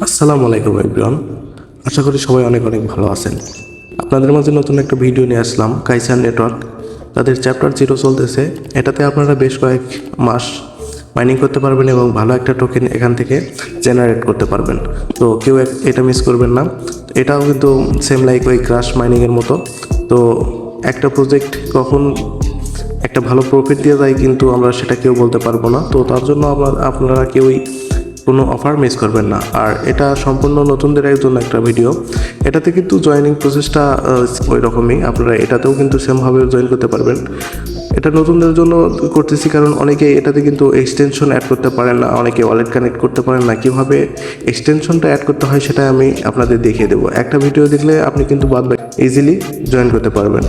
আসসালামু আলাইকুম এভরিওয়ান আশা করি সবাই অনেক অনেক ভালো আছেন। আপনাদের মাঝে নতুন একটা ভিডিও নিয়ে আসলাম কাইসার নেটওয়ার্ক তাদের চ্যাপ্টার জিরো চলতেছে। এটাতে আপনারা বেশ কয়েক মাস মাইনিং করতে পারবেন এবং ভালো একটা টোকেন এখান থেকে জেনারেট করতে পারবেন। তো কেউ এটা মিস করবেন না। এটাও কিন্তু সেম লাইক ওই ক্রাশ মাইনিংয়ের মতো। তো একটা প্রজেক্ট কখন একটা ভালো প্রফিট দিয়ে যায় কিন্তু আমরা সেটা কেউ বলতে পারব না। তো তার জন্য আপনারা কেউই কোনো অফার মিস করবেন না। আর এটা সম্পূর্ণ নতুনদের জন্য একটা ভিডিও এটাতে কিন্তু জয়েনিং প্রসেসটা ওই রকমই আপনারা এটাতেও কিন্তু সেমভাবে জয়েন করতে পারবেন। এটা নতুনদের জন্য করতেছি কারণ অনেকে এটাতে কিন্তু এক্সটেনশন অ্যাড করতে পারেন না। অনেকে ওয়ালেট কানেক্ট করতে পারেন না। কীভাবে এক্সটেনশনটা অ্যাড করতে হয় সেটা আমি আপনাদের দেখিয়ে দেবো। একটা ভিডিও দেখলে আপনি কিন্তু বাদ ইজিলি জয়েন করতে পারবেন।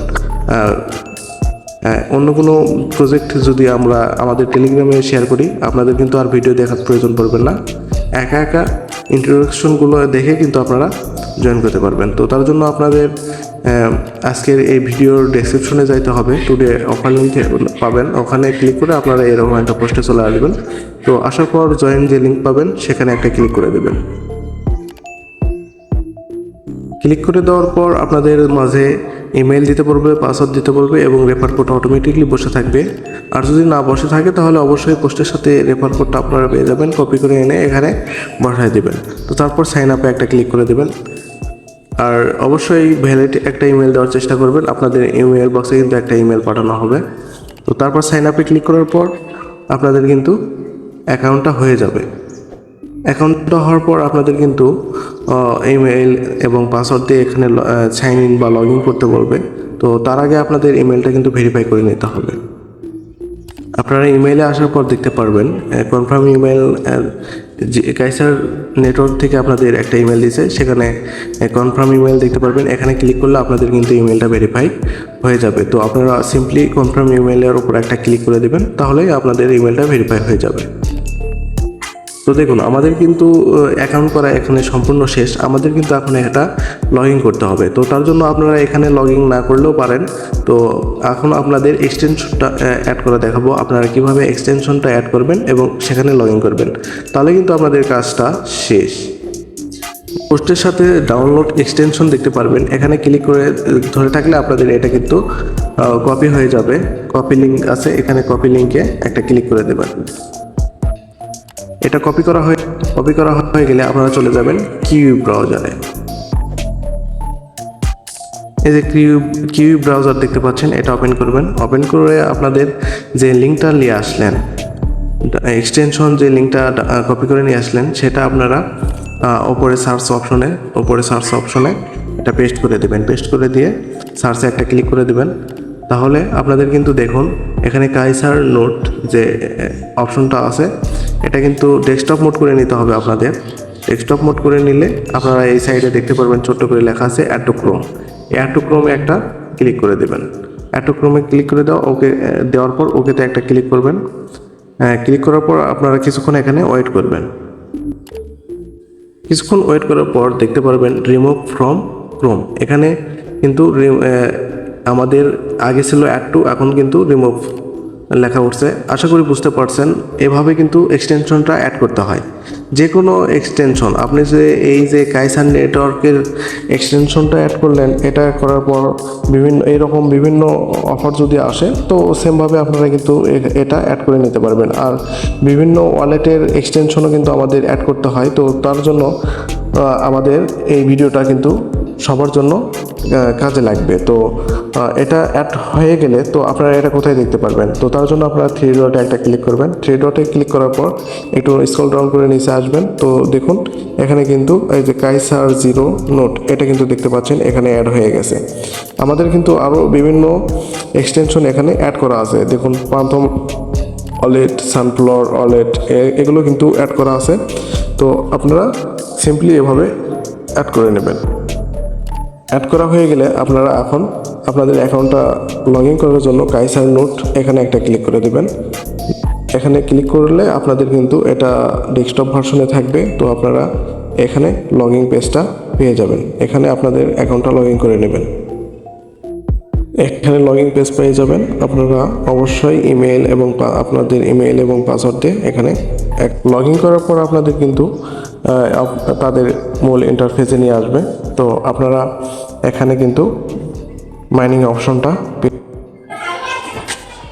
অন্য কোনো প্রজেক্ট যদি আমরা আমাদের টেলিগ্রামে শেয়ার করি, আপনাদের কিন্তু আর ভিডিও দেখার প্রয়োজন পড়বে না। একা একা ইন্ট্রোডাকশনগুলো দেখে কিন্তু আপনারা জয়েন করতে পারবেন। তো তার জন্য আপনাদের আজকের এই ভিডিওর ডেসক্রিপশনে যাইতে হবে। টুডে অফার লিঙ্ক পাবেন। ওখানে ক্লিক করে আপনারা এরকম একটা পোস্টে চলে আসবেন। তো আসার পর জয়েন যে লিঙ্ক পাবেন, সেখানে একটা ক্লিক করে দেবেন। ক্লিক করে দেওয়ার পর আপনাদের মাঝে ইমেল দিতে পারবে পাসওয়ার্ড দিতে পারবে এবং রেফার কোড অটোমেটিকলি বসে থাকবে। আর যদি না বসে থাকে, তাহলে অবশ্যই পোস্টের সাথে রেফার কোডটা আপনারা পেয়ে যাবেন কপি করে এনে এখানে বসায় দেবেন। তো তারপর সাইন আপে একটা ক্লিক করে দেবেন। আর অবশ্যই ভ্যালিড একটা ইমেল দেওয়ার চেষ্টা করবেন। আপনাদের ইমেল বক্সে কিন্তু একটা ইমেল পাঠানো হবে। তো তারপর সাইন আপে ক্লিক করার পর আপনাদের কিন্তু অ্যাকাউন্টটা হয়ে যাবে। অ্যাকাউন্টটা হওয়ার পর আপনাদের কিন্তু ইমেল এবং পাসওয়ার্ড দিয়ে এখানে সাইন ইন বা লগ ইন করতে বলবে। তো তার আগে আপনাদের ইমেলটা কিন্তু ভেরিফাই করে নিতে হবে। আপনারা ইমেইলে আসার পর দেখতে পারবেন কনফার্ম ইমেল কাইসার নেটওয়ার্ক থেকে আপনাদের একটা ইমেল দিয়েছে। সেখানে কনফার্ম ইমেল দেখতে পারবেন। এখানে ক্লিক করলে আপনাদের কিন্তু ইমেলটা ভেরিফাই হয়ে যাবে। তো আপনারা সিম্পলি কনফার্ম ইমেলের উপর একটা ক্লিক করে দেবেন, তাহলেই আপনাদের ইমেলটা ভেরিফাই হয়ে যাবে। তো দেখুন, আমাদের কিন্তু অ্যাকাউন্ট করা এখানে সম্পূর্ণ শেষ। আমাদের কিন্তু এখন এটা লগ ইন করতে হবে। তো তার জন্য আপনারা এখানে লগ ইন না করলেও পারেন। তো এখন আপনাদের এক্সটেনশনটা অ্যাড করে দেখাবো। আপনারা কীভাবে এক্সটেনশনটা অ্যাড করবেন এবং সেখানে লগ ইন করবেন। তাহলে কিন্তু আপনাদের কাজটা শেষ। পোস্টের সাথে ডাউনলোড এক্সটেনশন দেখতে পারবেন। এখানে ক্লিক করে, ধরে থাকলে আপনাদের এটা কিন্তু কপি হয়ে যাবে। কপি লিঙ্ক আছে। এখানে কপি লিঙ্কে একটা ক্লিক করে দেবেন। এটা কপি করা হয়ে কপি করা হয়ে গেলে আপনারা চলে যাবেন কিউ ব্রাউজারে। এই যে কিউ কিউ ব্রাউজার দেখতে পাচ্ছেন, এটা ওপেন করবেন। ওপেন করে আপনাদের যে লিঙ্কটা নিয়ে আসলেন এক্সটেনশন যে লিঙ্কটা কপি করে নিয়ে আসলেন, সেটা আপনারা ওপরে সার্চ অপশনে ওপরে সার্চ অপশনে এটা পেস্ট করে দেবেন। পেস্ট করে দিয়ে সার্চে একটা ক্লিক করে দেবেন। তাহলে আপনাদের কিন্তু দেখুন, এখানে কাইসার নোট যে অপশনটা আছে এটা কিন্তু ডেস্কটপ মোড করে নিতে হবে আপনাদের। ডেস্কটপ মোড করে নিলে আপনারা এই সাইডে দেখতে পারবেন ছোট্ট করে লেখা আছে অ্যাটোক্রোম এই অ্যাটোক্রোমে একটা ক্লিক করে দেবেন। অ্যাটোক্রোমে ক্লিক করে দেওয়া, ওকে, দেওয়ার পর ওকেতে একটা ক্লিক করবেন। ক্লিক করার পর আপনারা কিছুক্ষণ এখানে ওয়েট করবেন। কিছুক্ষণ ওয়েট করার পর দেখতে পারবেন রিমুভ ফ্রম ক্রোম এখানে কিন্তু আমাদের আগে ছিল অ্যাড টু এখন কিন্তু রিমুভ লেখা উঠছে। আশা করি বুঝতে পারছেন। এভাবে কিন্তু এক্সটেনশনটা অ্যাড করতে হয়। যে কোনো এক্সটেনশন, আপনি যে এই যে কাইসার নেটওয়ার্কের এক্সটেনশনটা অ্যাড করলেন, এটা করার পর বিভিন্ন, এরকম বিভিন্ন অফার যদি আসে, তো সেমভাবে আপনারা কিন্তু এটা অ্যাড করে নিতে পারবেন। আর বিভিন্ন ওয়ালেটের এক্সটেনশনও কিন্তু আমাদের অ্যাড করতে হয়। তো তার জন্য আমাদের এই ভিডিওটা কিন্তু সবার জন্য কাজে লাগবে। তো এটা অ্যাড হয়ে গেলে তো আপনারা এটা কোথায় দেখতে পারবেন? তো তার জন্য আপনারা থ্রি ডটে একটা ক্লিক করবেন। থ্রি ডটে ক্লিক করার পর একটু স্ক্রল ডাউন করে নিচে আসবেন। তো দেখুন, এখানে কিন্তু এই যে কাইসার জিরো নোট এটা কিন্তু দেখতে পাচ্ছেন, এখানে অ্যাড হয়ে গেছে। আমাদের কিন্তু আরও বিভিন্ন এক্সটেনশন এখানে অ্যাড করা আছে। দেখুন প্রথম অলেট সানফ্লাওয়ার অলেট এগুলো কিন্তু অ্যাড করা আছে। তো আপনারা সিম্পলি এভাবে অ্যাড করে নেবেন। অ্যাড করা হয়ে গেলে আপনারা এখন আপনাদের অ্যাকাউন্টটা লগ ইন করার জন্য কাইসার নোট এখানে একটা ক্লিক করে দেবেন। এখানে ক্লিক করলে আপনাদের কিন্তু এটা ডেস্কটপ ভার্সনে থাকবে, তো আপনারা এখানে লগ ইন পেজটা পেয়ে যাবেন। এখানে আপনাদের অ্যাকাউন্টটা লগ ইন করে নেবেন। এখানে লগ ইন পেজ পেয়ে যাবেন। আপনারা অবশ্যই ইমেল এবং আপনাদের ইমেল এবং পাসওয়ার্ড দিয়ে এখানে লগ ইন করার পর আপনাদের কিন্তু তাদের মূল ইন্টারফেসে নিয়ে আসবে। তো আপনারা এখানে কিন্তু মাইনিং অপশনটা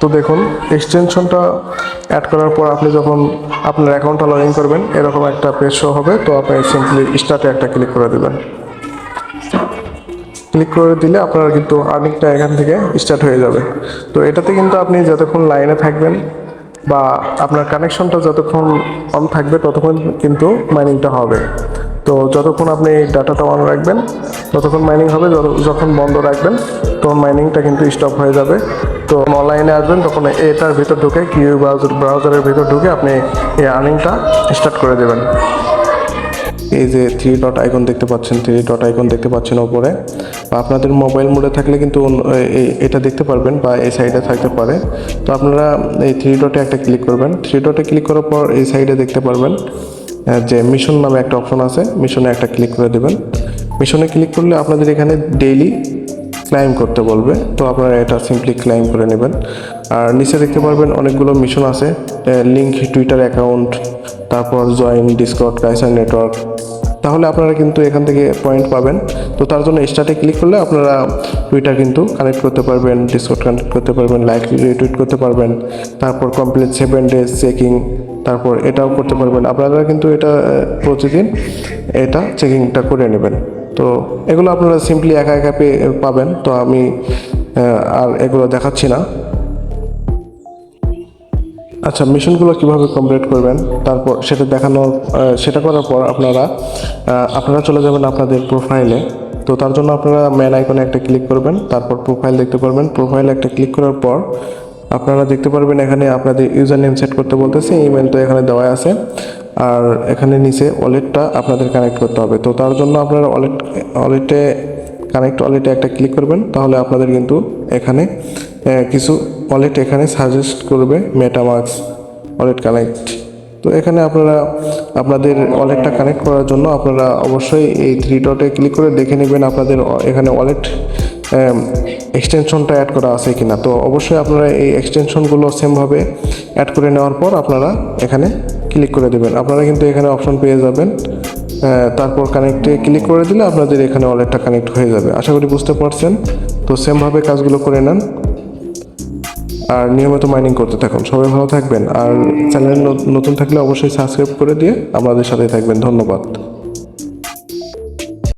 তো দেখুন এক্সটেনশনটা অ্যাড করার পর আপনি যখন আপনার অ্যাকাউন্টটা লগ ইন করবেন, এরকম একটা পেজ শো হবে। তো আপনি সিম্পলি স্টার্টে একটা ক্লিক করে দেবেন। ক্লিক করে দিলে আপনার কিন্তু আর্নিংটা এখান থেকে স্টার্ট হয়ে যাবে। তো এটাতে কিন্তু আপনি যতক্ষণ লাইনে থাকবেন বা আপনার কানেকশনটা যতক্ষণ অন থাকবে, ততক্ষণ কিন্তু মাইনিংটা হবে। তো যতক্ষণ আপনি ডাটাটা অন রাখবেন, ততক্ষণ মাইনিং হবে। যখন বন্ধ রাখবেন, তখন মাইনিংটা কিন্তু স্টপ হয়ে যাবে। তো অনলাইনে আসবেন, তখন এটার ভিতর ঢুকে কিউ ব্রাউজার ব্রাউজারের ভিতর ঢুকে আপনি এই আর্নিংটা স্টার্ট করে দেবেন। এই যে থ্রি ডট আইকন দেখতে পাচ্ছেন থ্রি ডট আইকন দেখতে পাচ্ছেন ওপরে বা আপনাদের মোবাইল মোডে থাকলে কিন্তু এটা দেখতে পারবেন বা এই সাইডে থাকতে পারে। তো আপনারা এই থ্রি ডটে একটা ক্লিক করবেন। থ্রি ডটে ক্লিক করার পর এই সাইডে দেখতে পারবেন যে মিশন নামে একটা অপশন আছে। মিশনে একটা ক্লিক করে দেবেন। মিশনে ক্লিক করলে আপনাদের এখানে ডেইলি ক্লাইম করতে বলবে। তো আপনারা এটা সিম্পলি ক্লাইম করে নেবেন। আর নিচে দেখতে পারবেন অনেকগুলো মিশন আছে। লিঙ্ক টুইটার অ্যাকাউন্ট তারপর জয়েন ডিসকট কাইসার নেটওয়ার্ক তাহলে আপনারা কিন্তু এখান থেকে পয়েন্ট পাবেন। তো তার জন্য স্টার্টে ক্লিক করলে আপনারা টুইটার কিন্তু কানেক্ট করতে পারবেন ডিসকট কানেক্ট করতে পারবেন লাইক রিটুইট করতে পারবেন, তারপর কমপ্লিট সেভেন ডেজ চেকিং তারপর এটাও করতে পারবেন। আপনারা কিন্তু এটা প্রতিদিন এটা চেকিংটা করে নেবেন। তো এগুলো আপনারা সিম্পলি একা একা পেয়ে পাবেন। তো আমি আর এগুলো দেখাচ্ছি না। আচ্ছা মিশনগুলো কীভাবে কমপ্লিট করবেন? তারপর সেটা দেখানোর সেটা করার পর আপনারা আপনারা চলে যাবেন আপনাদের প্রোফাইলে তো তার জন্য আপনারা ম্যান আইকনে একটা ক্লিক করবেন, তারপর প্রোফাইল দেখতে পারবেন। প্রোফাইলে একটা ক্লিক করার পর আপনারা দেখতে পারবেন এখানে আপনাদের ইউজার নেম সেট করতে বলতেছে ইমেল তো এখানে দেওয়া আছে। আর এখানে নিচে ওয়ালেটটা আপনাদের কানেক্ট করতে হবে। তো তার জন্য আপনারা ওয়ালেট ওয়ালেটে কানেক্ট ওয়ালেটে একটা ক্লিক করবেন, তাহলে আপনাদের কিন্তু এখানে কিছু ওয়ালেট এখানে সাজেস্ট করবে মেটামাক্স ওয়ালেট কানেক্ট তো এখানে আপনারা, আপনাদের ওয়ালেটটা কানেক্ট করার জন্য আপনারা অবশ্যই এই থ্রি ডটে ক্লিক করে দেখে নেবেন আপনাদের এখানে ওয়ালেট এক্সটেনশনটা অ্যাড করা আছে কিনা। তো অবশ্যই আপনারা এই এক্সটেনশনগুলো সেমভাবে অ্যাড করে নেওয়ার পর আপনারা এখানে ক্লিক করে দেবেন। আপনারা কিন্তু এখানে অপশন পেয়ে যাবেন। তারপর কানেক্টে ক্লিক করে দিলে আপনাদের এখানে ওয়ালেটটা কানেক্ট হয়ে যাবে। আশা করি বুঝতে পারছেন। তো সেমভাবে কাজগুলো করে নেন। আর নিয়মিত মাইনিং করতে থাকুন। সবাই ভালো থাকবেন। আর চ্যানেল নতুন থাকলে অবশ্যই সাবস্ক্রাইব করে দিয়ে আমাদের সাথে থাকবেন। ধন্যবাদ।